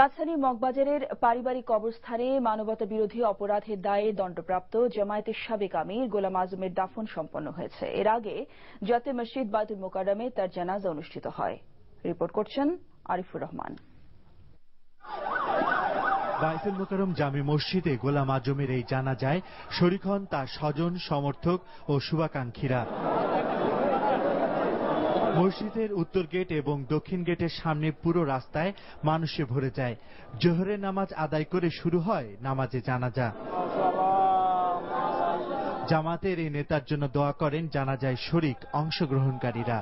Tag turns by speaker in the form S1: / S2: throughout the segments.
S1: রাজধানীর মগবাজারের পারিবারিক কবরস্থানে মানবতা বিরোধী অপরাধের দায়ে দণ্ডপ্রাপ্ত জামায়াতের সাবেক আমির গোলাম আজমের দাফন সম্পন্ন হয়েছে। এর আগে জাতীয় মসজিদ বায়তুল মোকাররমে তার জানাজা অনুষ্ঠিত হয়। রিপোর্ট করছেন আরিফুর রহমান।
S2: বায়তুল মোকারম জামি মসজিদে গোলাম আজমের এই জানাজায় শরিক হন তার স্বজন, সমর্থক ও শুভাকাঙ্ক্ষীরা। মসজিদের উত্তর গেট এবং দক্ষিণ গেটের সামনে পুরো রাস্তায় মানুষে ভরে যায়। জোহরের নামাজ আদায় করে শুরু হয় নামাজে জানাজা। জামাতের এই নেতার জন্য দোয়া করেন, জানাজায় শরিক, অংশগ্রহণকারীরা।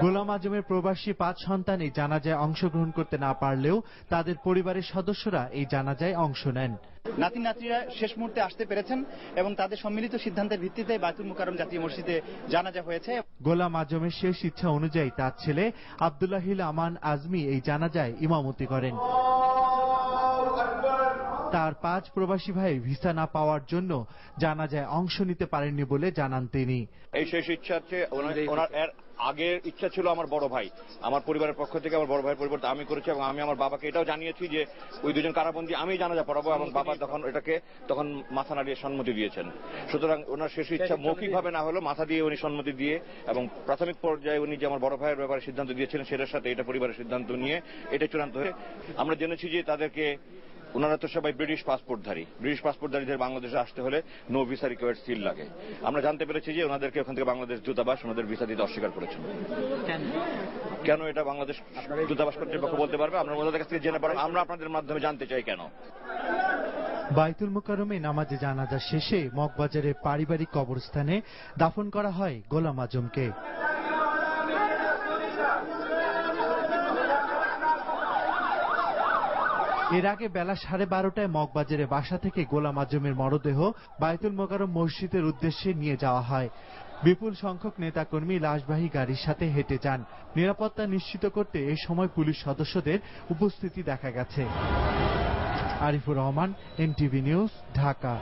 S2: গোলাম আজমের প্রবাসী পাঁচ সন্তান এই জানাজায় অংশগ্রহণ করতে না পারলেও তাদের পরিবারের সদস্যরা এই জানাজায় অংশ নেন।
S3: নাতি নাতনিরা শেষ মুহূর্তে আসতে পেরেছেন এবং তাদের সম্মিলিত সিদ্ধান্তের ভিত্তিতে বায়তুল মুকাররম জাতীয় মসজিদে জানাজা হয়েছে।
S2: গোলাম আজমের শেষ ইচ্ছা অনুযায়ী তার ছেলে আবদুল্লাহিল আমান আজমি এই জানাজায় ইমামতি করেন। তার পাঁচ প্রবাসী ভাই ভিসা না পাওয়ার জন্য জানাজায় অংশ নিতে পারেননি বলে জানান তিনি।
S4: এই শেষ ইচ্ছা হচ্ছে আগের ইচ্ছা ছিল আমার বড় ভাই। আমার পরিবারের পক্ষ থেকে আমার বড় ভাইয়ের পরিবর্তে আমি করেছি এবং আমি আমার বাবাকে এটাও জানিয়েছি যে ওই দুজন কারাবন্দী আমি জানাজা পড়াবো এবং বাবা তখন এটাকে তখন মাথা নাড়িয়ে সম্মতি দিয়েছেন। সুতরাং ওনার শেষ ইচ্ছা মৌখিকভাবে না হলেও মাথা দিয়ে উনি সম্মতি দিয়ে এবং প্রাথমিক পর্যায়ে উনি যে আমার বড় ভাইয়ের ব্যাপারে সিদ্ধান্ত দিয়েছিলেন সেটার সাথে এটা পরিবারের সিদ্ধান্ত নিয়ে এটা চূড়ান্ত হয়ে আমরা জেনেছি যে তাদেরকে ওনারা তো সবাই ব্রিটিশ পাসপোর্টধারী। ব্রিটিশ পাসপোর্টধারীদের বাংলাদেশে আসতে হলে নো ভিসা রিকোয়ার্ড সিল লাগে। আমরা জানতে পেরেছি যে ওনাদেরকে ওখান থেকে বাংলাদেশ দূতাবাস ওনাদের ভিসা দিতে অস্বীকার করেছেন কেন? এটা বাংলাদেশ দূতাবাস কর্তৃপক্ষ বলতে পারবে? আমরা ওনাদের কাছ থেকে জেনে পারব আমরা আপনাদের মাধ্যমে জানতে চাই কেন।
S2: বাইতুল মোকারমে নামাজে জানাজা শেষে মগবাজারের পারিবারিক কবরস্থানে দাফন করা হয় গোলাম আজমকে। এর আগে বেলা সাড়ে বারোটায় মগবাজারে বাসা থেকে গোলাম আজমের মরদেহ বায়তুল মোকারম মসজিদের উদ্দেশ্যে নিয়ে যাওয়া হয়। বিপুল সংখ্যক নেতাকর্মী লাশবাহী গাড়ির সাথে হেঁটে যান। নিরাপত্তা নিশ্চিত করতে এ সময় পুলিশ সদস্যদের উপস্থিতি দেখা গেছে। Arifur Rahman, NTV news, Dhaka.